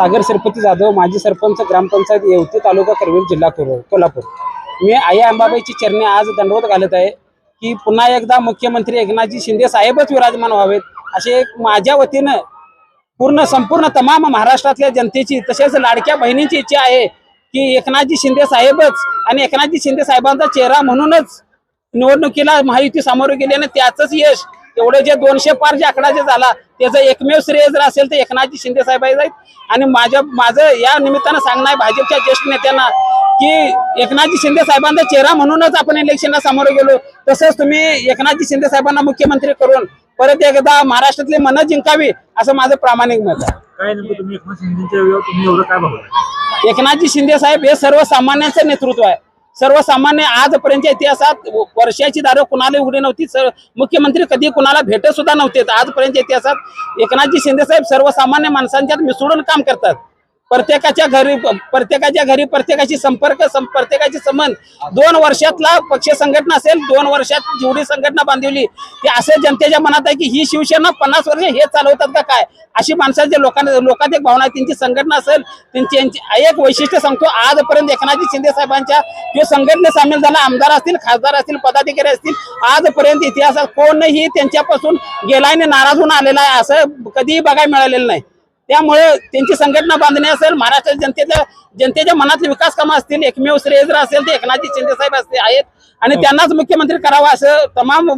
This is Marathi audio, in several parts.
सागर सरपती जाधव माजी सरपंच ग्रामपंचायत येवती तालुका करवीर जिल्हा कोल्हापूर. मी आई अंबाबाईची चरणे आज दंडवत घालत आहे की पुन्हा एकदा मुख्यमंत्री एकनाथजी शिंदे साहेबच विराजमान व्हावेत असे एक माझ्या वतीनं पूर्ण संपूर्ण तमाम महाराष्ट्रातल्या जनतेची तसेच लाडक्या बहिणींची इच्छा आहे की एकनाथजी शिंदे साहेबच आणि एकनाथजी शिंदे साहेबांचा चेहरा म्हणूनच निवडणुकीला महायुती सामोरे गेली आणि त्याचंच यश एवढे जे दोनशे पार जे आकडा जे झाला त्याचं एकमेव श्रेय जर असेल तर एकनाथजी शिंदे साहेब आहेत. आणि माझ्या माझं या निमित्तानं सांगणं आहे भाजपच्या ज्येष्ठ नेत्यांना की एकनाथजी शिंदे साहेबांचा चेहरा म्हणूनच आपण इलेक्शनला सामोरे गेलो. तसंच तुम्ही एकनाथजी शिंदे साहेबांना मुख्यमंत्री करून परत एकदा महाराष्ट्रातली मनं जिंकावी असं माझं प्रामाणिक मत आहे. काय तुम्ही एकनाथजी शिंदे साहेब हे सर्वसामान्यांचं नेतृत्व आहे. सर्वसामान्य आजपर्यंतच्या इतिहासात वर्षाची दारं कुणाला उघडी नव्हती सर मुख्यमंत्री कधी कुणाला भेटत सुद्धा नव्हते आजपर्यंतच्या इतिहासात एकनाथजी शिंदे साहेब सर्वसामान्य माणसांच्यात मिसळून काम करतात. प्रत्येकाच्या घरी प्रत्येकाच्या घरी प्रत्येकाशी संपर्क सं- प्रत्येकाची संबंध. दोन वर्षातला पक्ष संघटना असेल दोन वर्षात जेवढी संघटना बांधवली ते असे जनतेच्या मनात आहे की ही शिवसेना पन्नास वर्ष हे चालवतात का काय? अशी माणसाच्या लोकांना लोकात एक भावना त्यांची संघटना असेल त्यांची एक वैशिष्ट्य सांगतो आजपर्यंत एकनाथजी शिंदे साहेबांच्या जो संघटनेत सामील झाला आमदार असतील खासदार असतील पदाधिकारी असतील आजपर्यंत इतिहासात कोणही त्यांच्यापासून गेलाय नाराज होऊन आलेला आहे असं कधीही बघायला मिळालेलं नाही. त्यामुळे त्यांची संघटना बांधणी असेल महाराष्ट्राच्या जनतेच्या जनतेच्या मनातले विकास कामं असतील एकमेव श्रेय जर असेल ते एकनाथजी शिंदे साहेब असते आहेत. आणि त्यांनाच मुख्यमंत्री करावा असं तमाम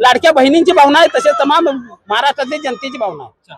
लाडक्या बहिणींची भावना आहे तसेच तमाम महाराष्ट्रातल्या जनतेची भावना आहे.